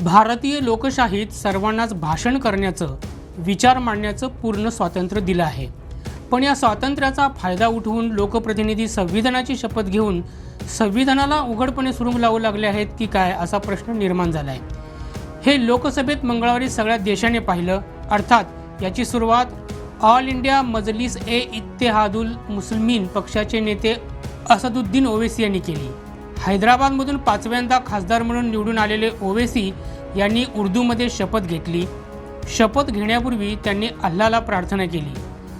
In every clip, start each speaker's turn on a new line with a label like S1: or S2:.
S1: भारतीय लोकशाहीत सर्वांनाच भाषण करण्याचं विचार मांडण्याचं पूर्ण स्वातंत्र्य दिलं आहे. पण या स्वातंत्र्याचा फायदा उठवून लोकप्रतिनिधी संविधानाची शपथ घेऊन संविधानाला उघडपणे सुरुंग लावू लागले आहेत की काय असा प्रश्न निर्माण झाला आहे हे लोकसभेत मंगळवारी सगळ्या देशाने पाहिलं अर्थात याची सुरुवात ऑल इंडिया मजलिस ए इत्तेहादुल मुस्लिमीन पक्षाचे नेते असदुद्दीन ओवेसी यांनी केली. हैदराबादमधून पाचव्यांदा खासदार म्हणून निवडून आलेले ओवेसी यांनी उर्दूमध्ये शपथ घेतली. शपथ घेण्यापूर्वी त्यांनी अल्लाला प्रार्थना केली.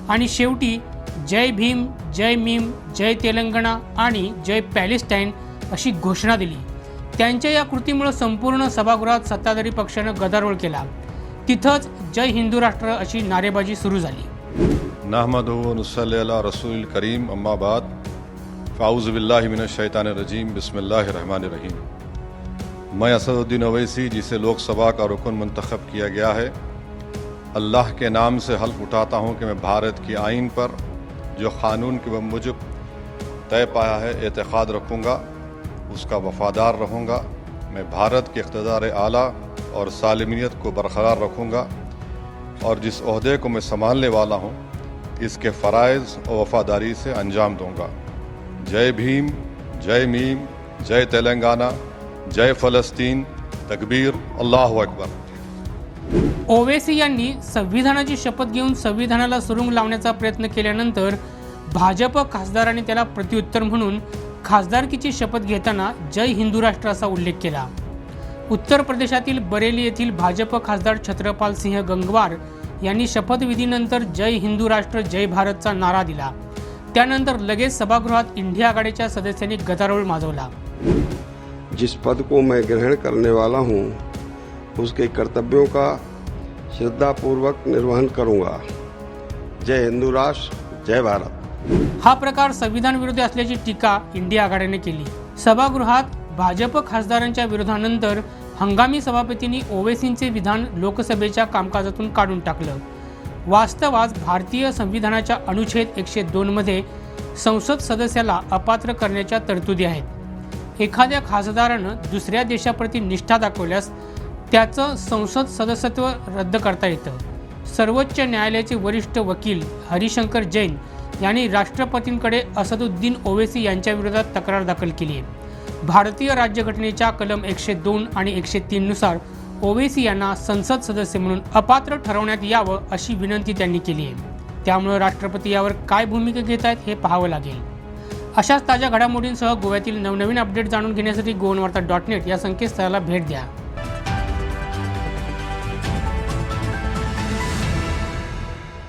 S1: आणि शेवटी जय भीम जय मीम जय तेलंगणा आणि जय पॅलेस्टाईन अशी घोषणा दिली. त्यांच्या या कृतीमुळे संपूर्ण सभागृहात सत्ताधारी पक्षानं गदारोळ केला. तिथंच जय हिंदू राष्ट्र अशी नारेबाजी सुरू झाली.
S2: नहमद नसल्ला रसूल करीम अम्माबाद فاؤز باللہ من الشیطان الرجیم، بسم اللہ الرحمن الرحیم۔ میں اسد الدین اویسی، جسے لوک سبھا کا رکن منتخب کیا گیا ہے، اللہ کے نام سے حلف اٹھاتا ہوں کہ میں بھارت کی آئین پر جو قانون کے مجب طے پایا ہے، اعتقاد رکھوں گا، اس کا وفادار رہوں گا، میں بھارت کے اقتدار اعلیٰ اور سالمیت کو برقرار رکھوں گا اور جس عہدے کو میں سنبھالنے والا ہوں، اس کے فرائض اور وفاداری سے انجام دوں گا۔ जय भीम जय मीम जय तेलंगाना जय फ़लस्तीन तकबीर अल्लाह अकबर.
S1: ओवेसी यांनी संविधानाची शपथ घेऊन संविधानाला सुरुंग लावण्याचा प्रयत्न केल्यानंतर भाजप खासदारांनी त्याला प्रत्युत्तर म्हणून खासदारकीची शपथ घेताना जय हिंदू राष्ट्र असा उल्लेख केला. उत्तर प्रदेशातील बरेली येथील भाजप खासदार छत्रपाल सिंह गंगवार यांनी शपथविधीनंतर जय हिंदू राष्ट्र जय भारतचा नारा दिला. त्यानंतर लगेच सभागृहात इंडिया आघाडीच्या सदस्यांनी गदारोळ माजवला.
S3: जिस पद को मैं ग्रहण करने वाला हूँ उसके कर्तव्यों का श्रद्धापूर्वक निर्वहन करूँगा। जय हिंदू राष्ट्र जय भारत।
S1: हा प्रकार संविधान विरोधी असल्याची टीका इंडिया आघाडीने केली. सभागृहात भाजप खासदारांच्या विरोधानंतर हंगामी सभापतींनी ओवेसींचे विधान लोकसभेच्या कामकाजातून काढून टाकलं. वास्तवात भारतीय संविधानाच्या अनुच्छेद एकशे दोनमध्ये संसद सदस्याला अपात्र करण्याच्या तरतुदी आहेत. एखाद्या खासदारानं दुसऱ्या देशाप्रती निष्ठा दाखवल्यास त्याचं संसद सदस्यत्व रद्द करता येतं. सर्वोच्च न्यायालयाचे वरिष्ठ वकील हरिशंकर जैन यांनी राष्ट्रपतींकडे असदुद्दीन ओवेसी यांच्याविरोधात तक्रार दाखल केली आहे. भारतीय राज्यघटनेच्या कलम एकशे दोन आणि एकशे तीननुसार ओवेसी यांना संसद सदस्य म्हणून अपात्र ठरवण्यात यावं अशी विनंती त्यांनी केली आहे. त्यामुळे राष्ट्रपती यावर काय भूमिका घेत आहेत हे पाहावं लागेल. अशाच ताज्या घडामोडींसह गोव्यातील नवनवीन अपडेट जाणून घेण्यासाठी गोवनवार्ता डॉट नेट या संकेतस्थळाला भेट द्या.